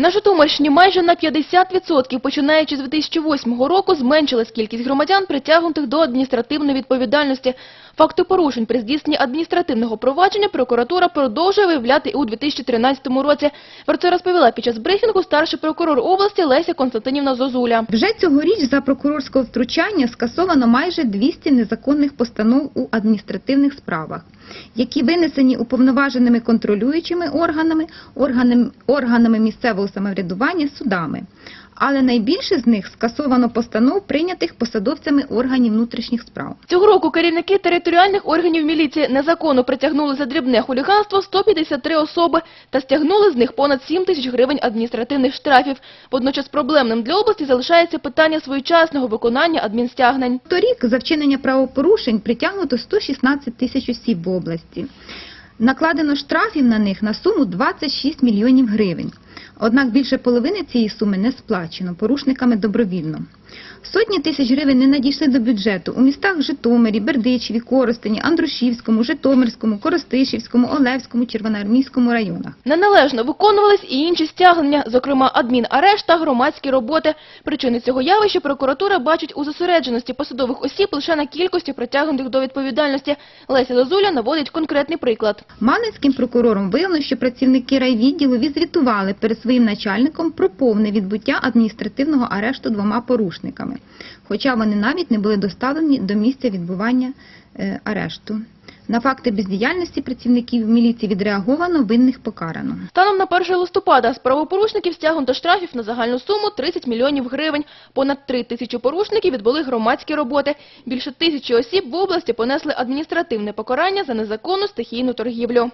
На Житомирщині майже на 50%, починаючи з 2008 року, зменшилась кількість громадян, притягнутих до адміністративної відповідальності. Факти порушень при здійсненні адміністративного провадження прокуратура продовжує виявляти у 2013 році. Про це розповіла під час брифінгу старший прокурор області Леся Константинівна Зозуля. Вже цьогоріч за прокурорського втручання скасовано майже 200 незаконних постанов у адміністративних справах, які винесені уповноваженими контролюючими органами, органами, місцевого самоврядування, судами. Але найбільше з них скасовано постанов, прийнятих посадовцями органів внутрішніх справ. Цього року керівники територіальних органів міліції незаконно притягнули за дрібне хуліганство 153 особи та стягнули з них понад 7 тисяч гривень адміністративних штрафів. Водночас проблемним для області залишається питання своєчасного виконання адмінстягнень. Торік за вчинення правопорушень притягнуто 116 тисяч осіб в області. Накладено штрафів на них на суму 26 мільйонів гривень. Однак більше половини цієї суми не сплачено порушниками добровільно. Сотні тисяч гривень не надійшли до бюджету у містах Житомирі, Бердичеві, Коростені, Андрушівському, Житомирському, Коростишівському, Олевському, Червоноармійському районах. Неналежно виконувались і інші стягнення, зокрема адмінарешт та громадські роботи. Причини цього явища прокуратура бачить у зосередженості посадових осіб лише на кількості притягнутих до відповідальності. Леся Зозуля наводить конкретний приклад. Малинським прокурором виявлено, що працівники райвідділу відзвітували перед своїм начальником про повне відбуття адміністративного арешту двома порушниками, хоча вони навіть не були доставлені до місця відбування е, арешту. На факти бездіяльності працівників міліції відреаговано, винних покарано. Станом на 1 листопада з правопорушників стягнуто штрафів на загальну суму 30 мільйонів гривень. Понад 3 тисячі порушників відбули громадські роботи. Більше тисячі осіб в області понесли адміністративне покарання за незаконну стихійну торгівлю.